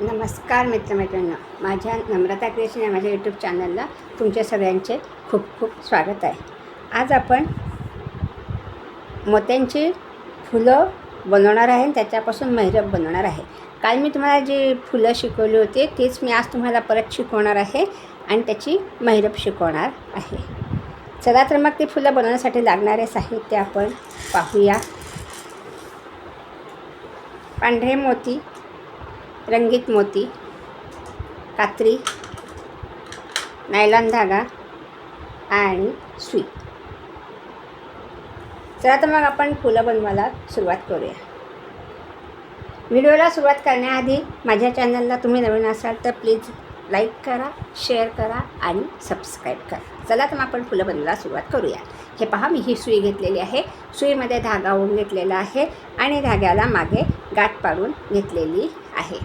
नमस्कार मित्रमैत्रिणींनो. माझ्या नम्रता क्रिएशन या माझ्या यूट्यूब चॅनलला तुमच्या सगळ्यांचे खूप खूप स्वागत आहे. आज आपण मोत्यांची फुलं बनवणार आहे आणि त्याच्यापासून मैरप बनवणार आहे. काल मी तुम्हाला जी फुलं शिकवली होती तीच मी आज तुम्हाला परत शिकवणार आहे आणि त्याची मैरप शिकवणार आहे. चला तर मग ती फुलं बनवण्यासाठी लागणारे साहित्य आपण पाहूया. पांढरे मोती रंगीत मोती कात्री नायलॉन धागा आणि सुई चला तर मग आपण फुलं बनवायला सुरुवात करूया. व्हिडिओला सुरुवात करण्याआधी माझ्या चॅनलला तुम्ही नवीन असाल तर प्लीज लाईक करा शेअर करा आणि सबस्क्राईब करा. चला तर मग आपण फुलं बनवायला सुरुवात करूया. हे पहा मी ही सुई घेतलेली आहे. सुईमध्ये धागा ओढून घेतलेला आहे आणि धाग्याला मागे गाठ पाडून घेतलेली आहे.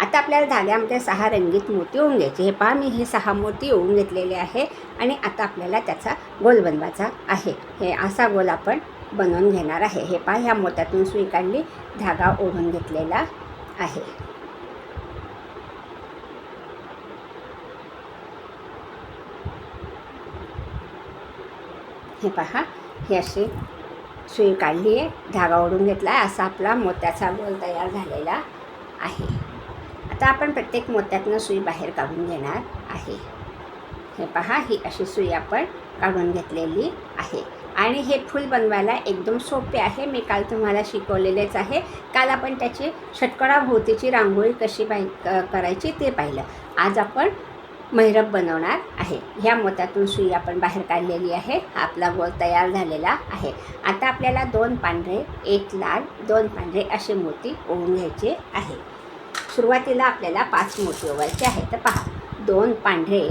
आता आपल्याला धाग्यामध्ये सहा रंगीत मोती होऊन घ्यायचे. हे पहा मी हे सहा मोती ओढून घेतलेले आहे आणि आता आपल्याला त्याचा गोल बनवायचा आहे. हे असा गोल आपण बनवून घेणार आहे. हे पहा ह्या मोत्यातून सुई काढली धागा ओढून घेतलेला आहे. हे पहा ही अशी सुई काढली आहे धागा ओढून घेतला आहे. असा आपला मोत्याचा गोल तयार झालेला आहे. आता आपण प्रत्येक मोत्यातनं सुई बाहेर काढून घेणार आहे. हे पहा ही अशी सुई आपण काढून घेतलेली आहे. आणि हे फूल बनवायला एकदम सोपे आहे. मी काल तुम्हाला शिकवलेलेच आहे. काल आपण त्याची षटकडाभोवतीची रांगोळी कशी बाय करायची ते पाहिलं. आज आपण मैरप बनवणार आहे. ह्या मोत्यातून सुई आपण बाहेर काढलेली आहे. हा आपला गोल तयार झालेला आहे. आता आपल्याला दोन पांढरे एक लाल दोन पांढरे असे मोती ओढून घ्यायचे आहे. सुरुवातीला आपल्याला पाच मोती ओवायचे आहे तर पहा दोन पांढरे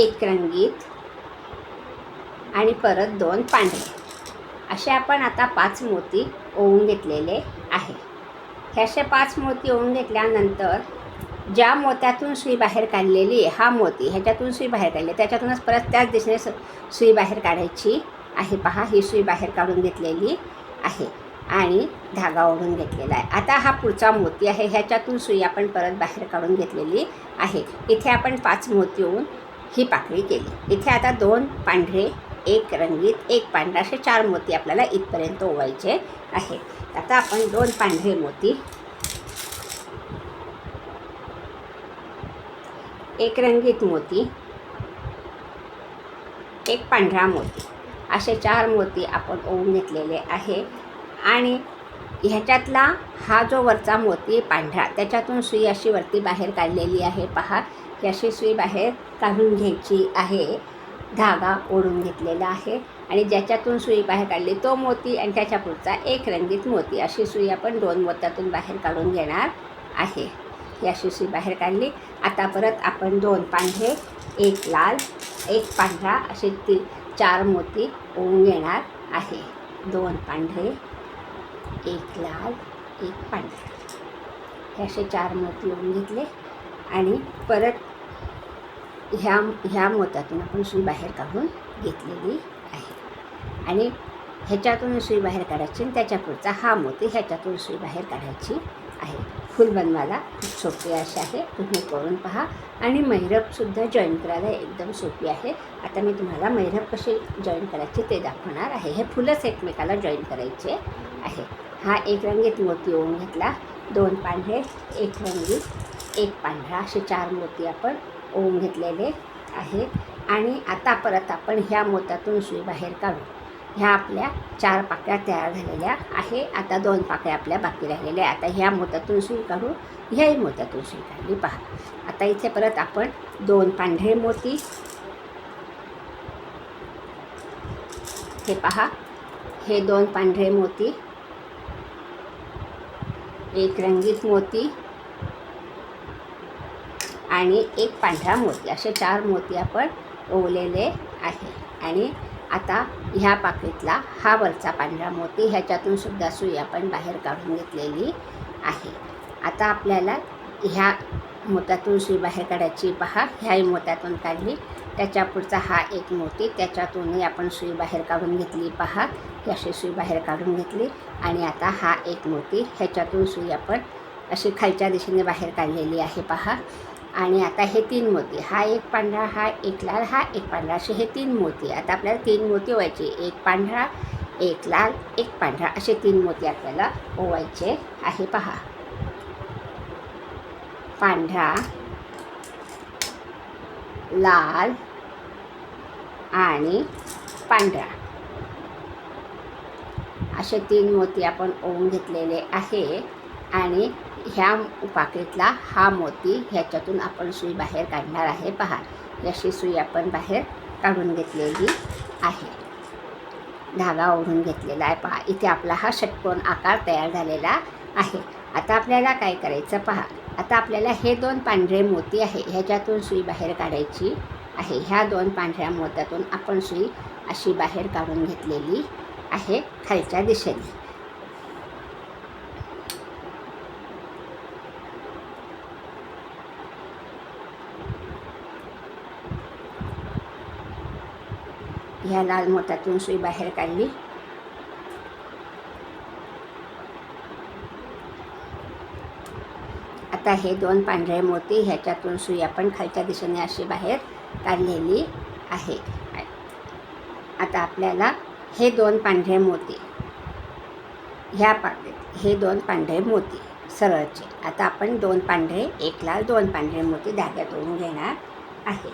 एक रंगीत आणि परत दोन पांढरे. असे आपण आता पाच मोती ओवून घेतलेले आहे. हे पाच मोती ओवून घेतल्यानंतर ज्या मोत्यातून सुई बाहेर काढलेली आहे हा मोती ह्याच्यातून सुई बाहेर काढली. त्याच्यातूनच परत त्याच दिशेने सुई बाहेर काढायची आहे. पहा ही सुई बाहेर काढून घेतलेली आहे आणि धागा ओढून घेतलेला आहे. आता हा पुढचा मोती आहे. ह्याच्यातून सुई आपण परत बाहेर काढून घेतलेली आहे. इथे आपण पाच मोती ओवून ही पाकळी केली. इथे आता दोन पांढरे एक रंगीत एक पांढरा असे चार मोती आपल्याला इथपर्यंत ओवायचे आहे. आता आपण दोन पांढरे मोती. एक रंगीत मोती एक पांढरा मोती. असे चार मोती आपण ओवून घेतलेले आहे. आणि ह्याच्यातला हा जो वरचा मोती पांढरा त्याच्यातून सुई अशी वरती बाहेर काढलेली आहे. पहा ही अशी सुई बाहेर काढून घ्यायची आहे. धागा ओढून घेतलेला आहे आणि ज्याच्यातून सुई बाहेर काढली तो मोती आणि त्याच्या पुढचा एक रंगीत मोती. अशी सुई आपण दोन मोत्यातून बाहेर काढून घेणार आहे. ही अशी सुई बाहेर काढली. आता परत आपण दोन पांढरे एक लाल एक पांढरा असे ती चार मोती ओवून घेणार आहे. दोन पांढरे एक लाल एक पांढरा. हे असे चार मोती ओवून घेतले आणि परत ह्या ह्या मोत्यातून आपण सुई बाहेर काढून घेतलेली आहे. आणि ह्याच्यातून सुई बाहेर काढायची आणि त्याच्या पुढचा हा मोती ह्याच्यातून सुई बाहेर काढायची आहे. फूल बनवायला खूप सोपी अशी आहे. तुम्ही करून पहा. आणि मैरपसुद्धा जॉईन करायला एकदम सोपी आहे. आता मी तुम्हाला मैरप कशी जॉईन करायची ते दाखवणार आहे. हे फुलंच एकमेकाला जॉईन करायचे आहे. हा एक रंगीत मोती ओवून घेतला. दोन पांढरे एक रंगीत एक पांढरा. असे चार मोती आपण ओवून घेतलेले आहेत. आणि आता परत आपण ह्या मोत्यातून सुई बाहेर काढू. ह्या आपल्या चार पाकळ्या तयार झालेल्या आहे. आता दोन पाकळ्या आपल्या बाकी राहिलेल्या आहे आता ह्या मोत्यातून सुई काढू. ह्याही मोत्यातून सुई काढली. पहा. आता इथे परत आपण दोन पांढरे मोती. हे पहा. हे दोन पांढरे मोती. एक रंगीत मोती. आणि एक पांढरा मोती असे चार मोती आपण ओवलेले आहे. आणि आता ह्या पाकिटला हा वरचा पांढरा मोती ह्याच्यातून सुद्धा सुई आपण बाहेर काढून घेतलेली आहे. आता आपल्याला ह्या मोत्यातून सुई बाहेर काढायची पहा ह्याही मोत्यातून काढली. त्याच्या पुढचा हा एक मोती त्याच्यातूनही आपण सुई बाहेर काढून घेतली. पहा ही अशी सुई बाहेर काढून घेतली. आणि आता हा एक मोती ह्याच्यातून सुई आपण अशी खालच्या दिशेने बाहेर काढलेली आहे. पहा आणि आता हे तीन मोती. हा एक पांढरा हा एक लाल हा एक पांढरा. असे हे तीन मोती. आता आपल्याला तीन मोती व्हायचे. एक पांढरा एक लाल एक पांढरा. असे तीन मोती आपल्याला ओवायचे आहे पहा. पांढरा लाल आणि पांढरा. असे तीन मोती आपण ओवून घेतलेले आहे. आणि ह्या पाकिटला हा मोती ह्याच्यातून आपण सुई बाहेर काढणार आहे. पहा अशी सुई आपण बाहेर काढून घेतलेली आहे. धागा ओढून घेतलेला आहे. पहा इथे आपला हा षटकोन आकार तयार झालेला आहे. आता आपल्याला काय करायचं पहा आता आपल्याला हे दोन पांढरे मोती आहे ह्याच्यातून सुई बाहेर काढायची आहे. ह्या दोन पांढऱ्या मोत्यातून आपण सुई अशी बाहेर काढून घेतलेली आहे खालच्या दिशेने. ह्या लाल मोत्यातून सुई बाहेर काढली आता हे दोन पांढरे मोती ह्याच्यातून सुई आपण खालच्या दिशेने अशी बाहेर काढलेली आहे आता आपल्याला हे दोन पांढरे मोती ह्या पाकळीत हे दोन पांढरे मोती सरळचे आता आपण दोन पांढरे एक लाल दोन पांढरे मोती धाग्यात ओढून घेणार आहे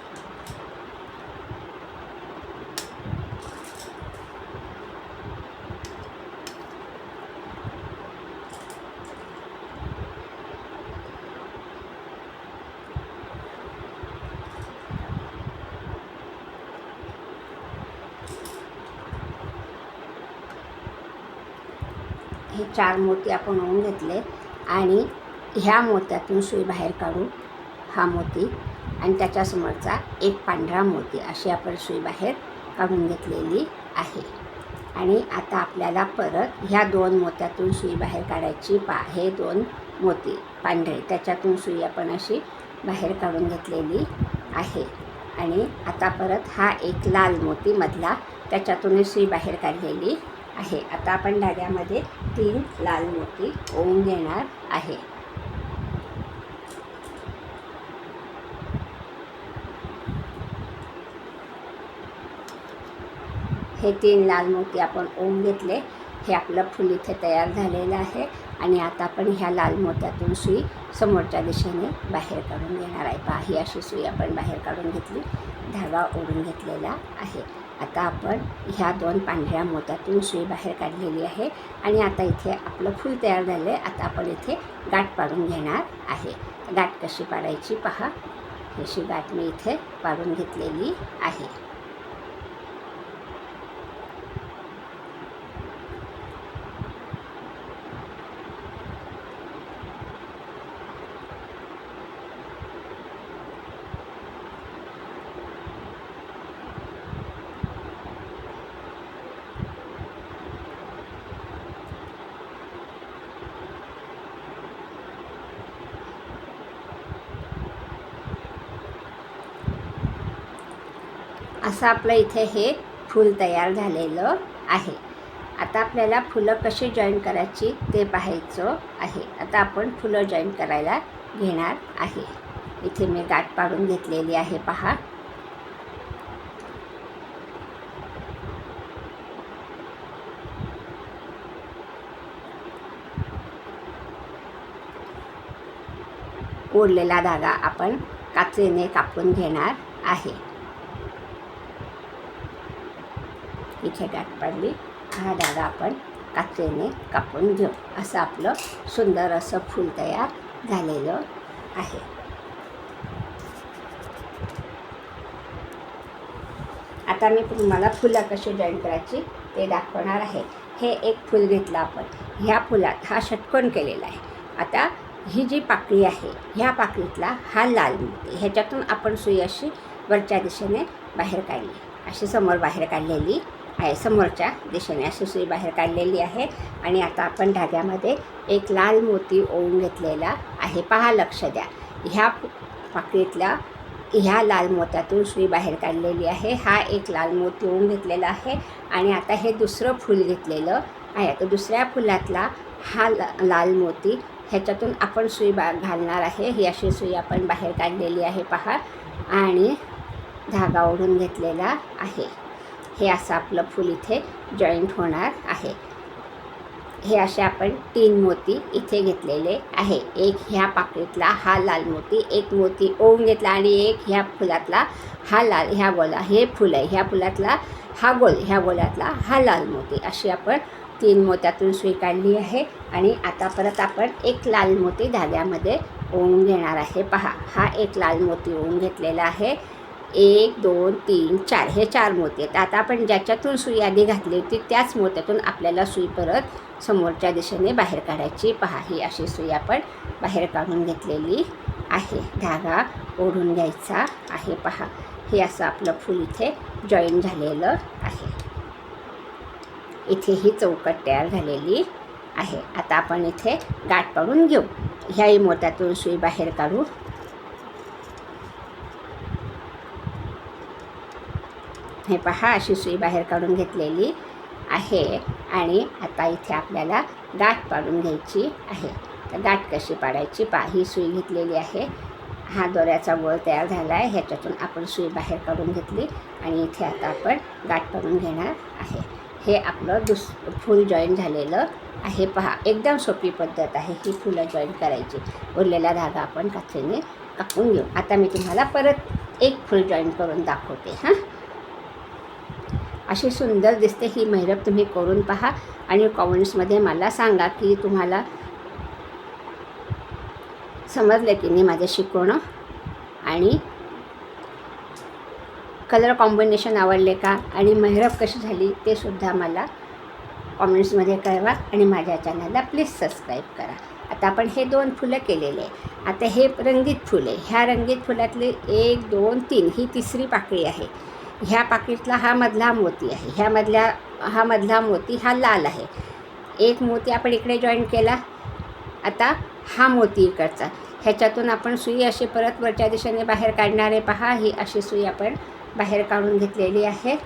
हे चार मोती आपण होऊन घेतले आणि ह्या मोत्यातून सुई बाहेर काढू हा मोती आणि त्याच्यासमोरचा एक पांढरा मोती अशी आपण सुई बाहेर काढून घेतलेली आहे. आणि आता आपल्याला परत ह्या दोन मोत्यातून सुई बाहेर काढायची पा हे दोन मोती पांढरे त्याच्यातून सुई आपण अशी बाहेर काढून घेतलेली आहे. आणि आता परत हा एक लाल मोती मधला त्याच्यातूनही सुई बाहेर काढलेली आहे. आता आपण धाग्यामध्ये तीन लाल मोती ओवून घेणार आहे. हे तीन लाल मोती आपण ओम घेतले. हे आपलं फुल इथे तयार झालेलं आहे आणि आता आपण ह्या लाल मोत्यातून सुई समोरच्या दिशेने बाहेर काढून घेणार आहे. पहा ही अशी सुई आपण बाहेर काढून घेतली. धागा ओढून घेतलेला आहे. आता आपण ह्या दोन पांढऱ्या मोत्यातून सुई बाहेर काढलेली आहे आणि आता इथे आपलं फूल तयार झालं आहे आता आपण इथे गाठ पाडून घेणार आहे. गाठ कशी पाडायची पहा. अशी गाठ मी इथे पाडून घेतलेली आहे. असं आपलं इथे हे फूल तयार झालेलं आहे. आता आपल्याला फुलं कशी जॉईन करायची ते पाहायचं आहे. आता आपण फुलं जॉईन करायला घेणार आहे. इथे मी गाठ पाडून घेतलेली आहे पहा. ओढलेला धागा आपण काचेने कापून घेणार आहे. इथे गाठ पडली. हा धागा आपण काचेने कापून घेऊ. असं आपलं सुंदर असं फूल तयार झालेलं आहे. आता मी तुम्हाला फुलं कशी जॉईन करायची ते दाखवणार आहे. हे एक फूल घेतलं आपण. ह्या फुलात हा षटकोन केलेला आहे. आता ही जी पाकळी आहे ह्या पाकळीतला हा लाल मोती ह्याच्यातून आपण सुई अशी वरच्या दिशेने बाहेर काढली. अशी समोर बाहेर काढलेली आहे समोरच्या दिशेने. अशी सुई बाहेर काढलेली आहे आणि आता आपण धाग्यामध्ये एक लाल मोती ओवून घेतलेला आहे. पहा लक्ष द्या. ह्या पाकळीतल्या ह्या लाल मोत्यातून सुई बाहेर काढलेली आहे. हा एक लाल मोती होऊन घेतलेला आहे आणि आता हे दुसरं फूल घेतलेलं आहे. तर दुसऱ्या फुलातला हा ल लाल मोती ह्याच्यातून आपण सुई बा घालणार आहे. ही अशी सुई आपण बाहेर काढलेली आहे पहा. आणि धागा ओढून घेतलेला आहे. हे असं आपलं फूल इथे जॉईंट होणार आहे. हे असे आपण तीन मोती इथे घेतलेले आहे. एक ह्या पाकळीतला हा लाल मोती एक मोती ओवून घेतला आणि एक ह्या फुलातला हा लाल ह्या गोला हे फुल आहे. ह्या फुलातला हा गोल ह्या गोल्यातला हा लाल मोती. अशी आपण तीन मोत्यातून सुई काढली आहे आणि आता परत आपण एक लाल मोती धाग्यामध्ये ओवून घेणार आहे. पहा हा एक लाल मोती ओवून घेतलेला आहे. एक दोन तीन चार हे चार मोती आहेत. आता आपण ज्याच्यातून सुई आधी घातली होती त्याच मोत्यातून आपल्याला सुई परत समोरच्या दिशेने बाहेर काढायची. पहा ही अशी सुई आपण बाहेर काढून घेतलेली आहे. धागा ओढून घ्यायचा आहे. पहा हे असं आपलं फूल इथे जॉईन झालेलं आहे. इथे ही चौकट तयार झालेली आहे. आता आपण इथे गाठ पाडून घेऊ. ह्याही मोत्यातून सुई बाहेर काढू. हे पहा अशी सुई बाहेर काढून घेतलेली आहे आणि आता इथे आपल्याला गाठ पाडून घ्यायची आहे. तर गाठ कशी पाडायची? पहा ही सुई घेतलेली आहे. हा दोऱ्याचा गोळ तयार झाला आहे ह्याच्यातून आपण सुई बाहेर काढून घेतली आणि इथे आता आपण गाठ पाडून घेणार आहे. हे आपलं दुस फूल जॉईन झालेलं आहे. पहा एकदम सोपी पद्धत आहे ही फुलं जॉईन करायची. उरलेला धागा आपण काचेने कापून घेऊ. आता मी तुम्हाला परत एक फुल जॉईन करून दाखवते हां. अशी सुंदर दिसते ही मेहरब तुम्ही करून पहा आणि कॉमेंट्समध्ये मला सांगा की तुम्हाला समजलं की नाही माझं शिकवणं आणि कलर कॉम्बिनेशन आवडले का? आणि मेहरब कशी झाली ते सुद्धा मला कॉमेंट्समध्ये कळवा आणि माझ्या चॅनलला प्लीज सबस्क्राईब करा. आता आपण हे दोन फुलं केलेले आहे आता हे रंगीत फुले ह्या रंगीत फुलातले एक दोन तीन ही तिसरी पाकळी आहे. ह्या पाकिटला हा मधला मोती आहे. ह्या मधल्या हा मधला मोती हा लाल आहे. एक मोती आपण इकडे जॉईन केला. आता हा मोती इकडचा. ह्याच्यातून आपण सुई अशी परत वरच्या दिशेने बाहेर काढणारे पहा. ही अशी सुई आपण बाहेर काढून घेतलेली आहे.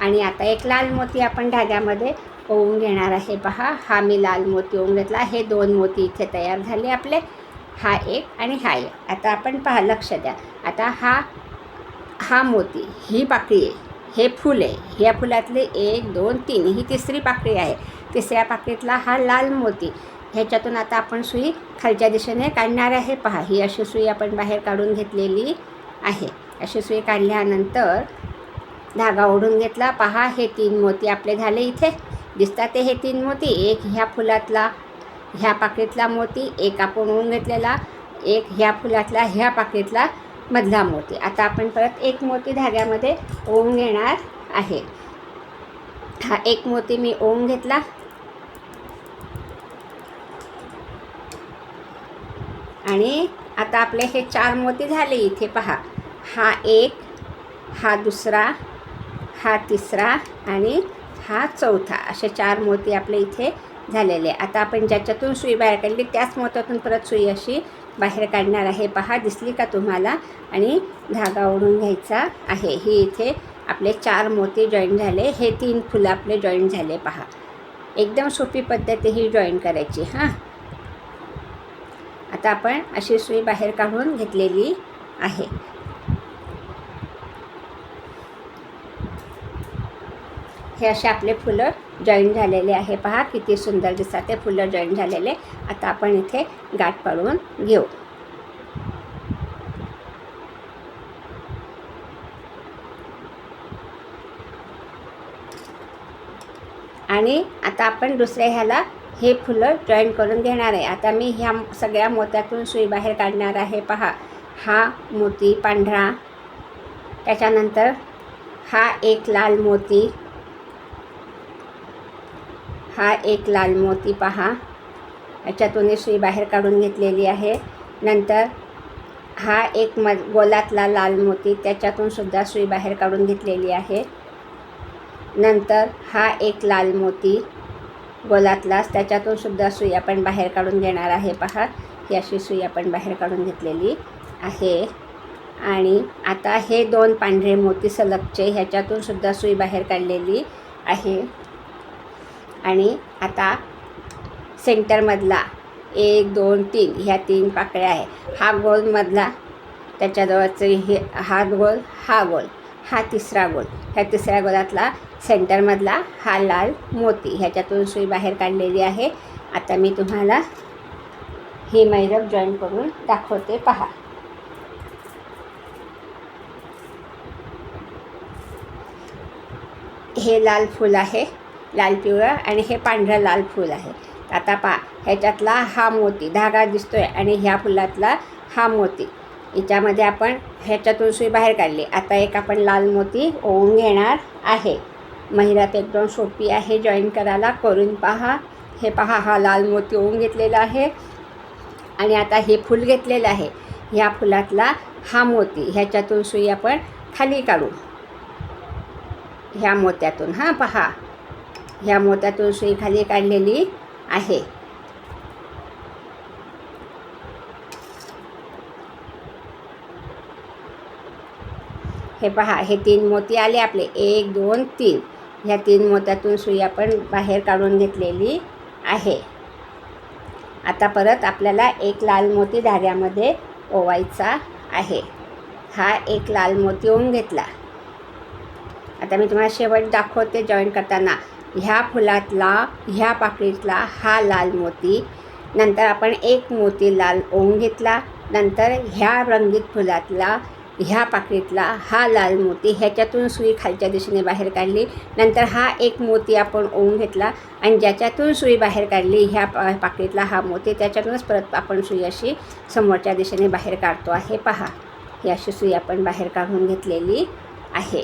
आणि आता एक लाल मोती आपण धाग्यामध्ये ओवून घेणार आहे पहा. हा मी लाल मोती ओवून घेतला. हे दोन मोती इथे तयार झाले आपले. हा एक आणि हा एक. आता आपण पहा लक्ष द्या. आता हा हा मोती ही पाकळी आहे हे फूल आहे. ह्या फुलातले एक दोन तीन ही तिसरी पाकळी आहे. तिसऱ्या पाकळीतला हा लाल मोती. ह्याच्यातून आता आपण सुई खालच्या दिशेने काढणार आहे. पहा ही अशी सुई आपण बाहेर काढून घेतलेली आहे. अशी सुई काढल्यानंतर धागा ओढून घेतला. पहा हे तीन मोती आपले झाले इथे. दिसतात हे तीन मोती. एक ह्या फुलातला ह्या पाकळीतला मोती. एक आपण ओढून घेतलेला. एक ह्या फुलातला ह्या पाकळीतला. मधला मोती. आता आपण परत एक मोती धाग्यामध्ये ओम घेणार आहे. हा एक मोती मी ओम घेतला. आणि आता आपले हे चार मोती झाले इथे पहा. हा एक हा दुसरा हा तिसरा आणि हा चौथा. असे चार मोती आपले इथे झालेले. आता आपण ज्याच्यातून सुई बाहेर काढली त्याच मोत्यातून परत सुई अशी बाहेर काढणार आहे. पहा दिसली का तुम्हाला? आणि धागा ओढून घ्यायचा आहे. ही इथे आपले चार मोती जॉईन झाले. हे तीन फुलं आपले जॉईन झाले पहा. एकदम सोपी पद्धत ही जॉईन करायची हां. आता आपण अशी सुई बाहेर काढून घेतलेली आहे. हे असे आपले फुलं जॉईन झालेले आहे. पहा किती सुंदर दिसतात ते फुलं जॉईन झालेले. आता आपण इथे गाठ पाडून घेऊ. आणि आता आपण दुसऱ्या ह्याला हे फुलं जॉईन करून घेणार आहे. आता मी ह्या सगळ्या मोत्यातून सुई बाहेर काढणार आहे. पहा हा मोती पांढरा. त्याच्यानंतर हा एक लाल मोती. हा एक लाल मोती पहा. याच्यातून सुई बाहेर काढून घेतलेली आहे. नंतर हा एक म गोलातला लाल मोती त्याच्यातून सुद्धा सुई बाहेर काढून घेतलेली आहे. नंतर हा एक लाल मोती गोलातलाच त्याच्यातून सुद्धा सुई आपण बाहेर काढून घेणार आहे. पहा ही अशी सुई आपण बाहेर काढून घेतलेली आहे. आणि आता हे दोन पांढरे मोती सलगचे ह्याच्यातून सुद्धा सुई बाहेर काढलेली आहे. आणि आता सेंटरमधला एक दोन तीन ह्या तीन पाकळ्या आहे. हा गोलमधला त्याच्याजवळचं हे हा गोल हा गोल हा तिसरा गोल. ह्या तिसऱ्या गोलातला सेंटरमधला हा लाल मोती. ह्याच्यातून सुई बाहेर काढलेली आहे. आता मी तुम्हाला ही मैरप जॉईन करून दाखवते. पहा. हे लाल फूल आहे. लाल पिवळं आणि हे पांढरं लाल फूल आहे. आता पहा ह्याच्यातला हा मोती धागा दिसतोय आणि ह्या फुलातला हा मोती. याच्यामध्ये आपण ह्याच्यातून सुई बाहेर काढली. आता एक आपण लाल मोती ओवून घेणार आहे. महिरात एकदम सोपी आहे जॉईन करायला. करून पहा. हे पहा हा लाल मोती ओवून घेतलेला आहे. आणि आता हे फूल घेतलेलं आहे. ह्या फुलातला हा मोती ह्याच्यातून सुई आपण खाली काढू. ह्या मोत्यातून हां पहा. ह्या मोत्यातून सुई खाली काढलेली आहे. हे पहा हे तीन मोती आले आपले. एक दोन तीन. ह्या तीन मोत्यातून सुई आपण बाहेर काढून घेतलेली आहे. आता परत आपल्याला एक लाल मोती धाग्यामध्ये ओवायचा आहे. हा एक लाल मोती ओवून घेतला. आता मी तुम्हाला शेवट दाखवते जॉईन करताना. ह्या फुलातला ह्या पाकळीतला हा लाल मोती. नंतर आपण एक मोती लाल ओवून घेतला. नंतर ह्या रंगीत फुलातला ह्या पाकळीतला हा लाल मोती ह्याच्यातून सुई खालच्या दिशेने बाहेर काढली. नंतर हा एक मोती आपण ओवून घेतला आणि ज्याच्यातून सुई बाहेर काढली ह्या पा पाकळीतला हा मोती त्याच्यातूनच परत आपण सुई अशी समोरच्या दिशेने बाहेर काढतो आहे. पहा ही अशी सुई आपण बाहेर काढून घेतलेली आहे.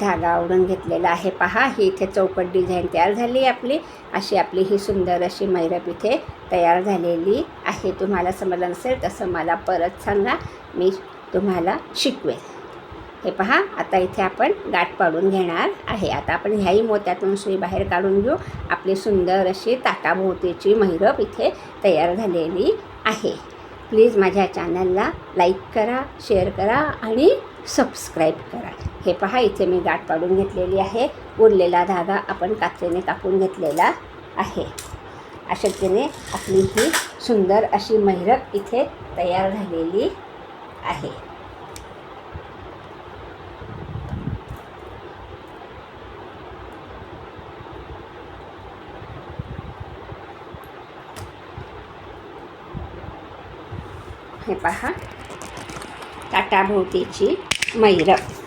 धागा आवडून घेतलेला आहे. पहा ही इथे चौकट डिझाईन तयार झाली आपली. अशी आपली ही सुंदर अशी मैरप इथे तयार झालेली आहे. तुम्हाला समजलं नसेल तसं मला परत सांगा. मी तुम्हाला शिकवेल. हे पहा आता इथे आपण गाठ पाडून घेणार आहे. आता आपण ह्याही मोत्यातून सुई बाहेर काढून घेऊ. आपली सुंदर अशी ताटाभोवतीची मैरप इथे तयार झालेली आहे. प्लीज माझ्या चॅनलला लाईक करा शेअर करा आणि सबस्क्राईब करा. हे पहा इथे मी गाठ पाडून घेतलेली आहे. उरलेला धागा आपण कात्रीने कापून घेतलेला आहे. अशक्यने आपली ही सुंदर अशी मैरक इथे तयार झालेली आहे. हे पहा ताटाभोवतीची मैरप.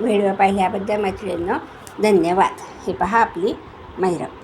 व्हिडिओ पाहिल्याबद्दल मैत्रिणींना धन्यवाद. हे पहा आपली मैरम